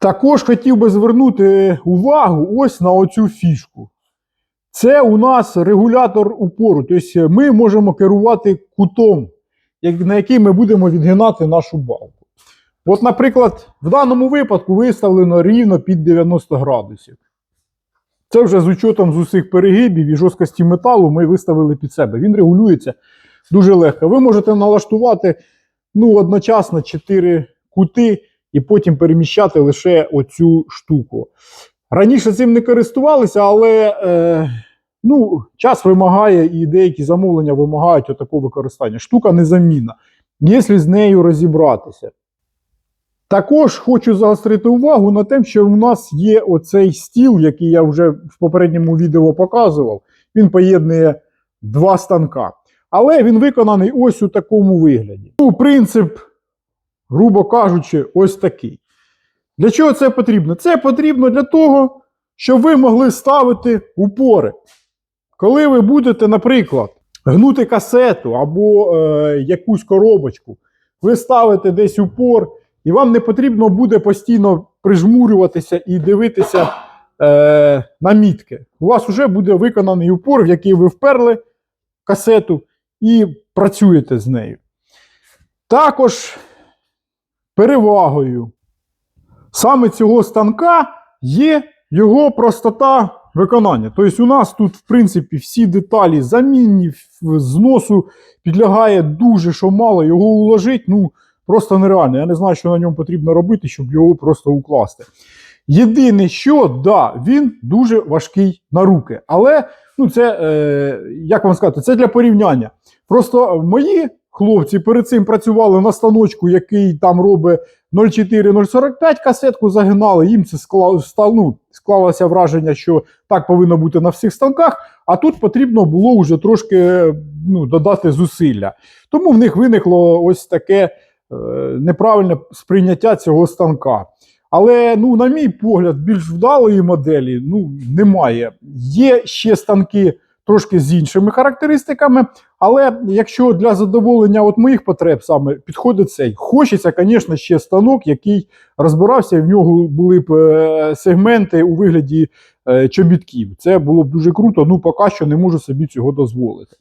Також хотів би звернути увагу ось на оцю фішку. Це у нас регулятор упору. Тобто ми можемо керувати кутом, на який ми будемо відгинати нашу балку. От, наприклад, в даному випадку виставлено рівно під 90 градусів. Це вже з учетом з усіх перегибів і жорсткості металу ми виставили під себе. Він регулюється дуже легко. Ви можете налаштувати ну, одночасно 4 кути і потім переміщати лише оцю штуку. Раніше цим не користувалися, але е, ну, час вимагає і деякі замовлення вимагають отакого використання. Штука незамінна, якщо з нею розібратися. Також хочу загострити увагу на те, що у нас є оцей стіл, який я вже в попередньому відео показував. Він поєднує два станка. Але він виконаний ось у такому вигляді. Ну, принцип, грубо кажучи, ось такий. Для чого це потрібно? Це потрібно для того, щоб ви могли ставити упори. Коли ви будете, наприклад, гнути касету або е, якусь коробочку, ви ставите десь упор, і вам не потрібно буде постійно прижмурюватися і дивитися е, на мітки. У вас вже буде виконаний упор, в який ви вперли касету і працюєте з нею. Також перевагою саме цього станка є його простота виконання. Тобто, у нас тут, в принципі, всі деталі замінні, зносу підлягає дуже що мало, його уложити, ну, просто нереально. Я не знаю, що на ньому потрібно робити, щоб його просто укласти. Єдине, що да, він дуже важкий на руки. Але ну, це, е, як вам сказати, це для порівняння. Просто мої хлопці перед цим працювали на станочку, який там робить 0,4-0,45 касетку загинали. Їм це стало, ну, склалося враження, що так повинно бути на всіх станках. А тут потрібно було вже трошки ну, додати зусилля. Тому в них виникло ось таке е, неправильне сприйняття цього станка. Але, ну, на мій погляд, більш вдалої моделі ну, немає. Є ще станки трошки з іншими характеристиками, але якщо для задоволення от моїх потреб саме підходить цей, хочеться, звісно, ще станок, який розбирався, і в нього були б е, сегменти у вигляді е, чобітків. Це було б дуже круто, ну поки що не можу собі цього дозволити.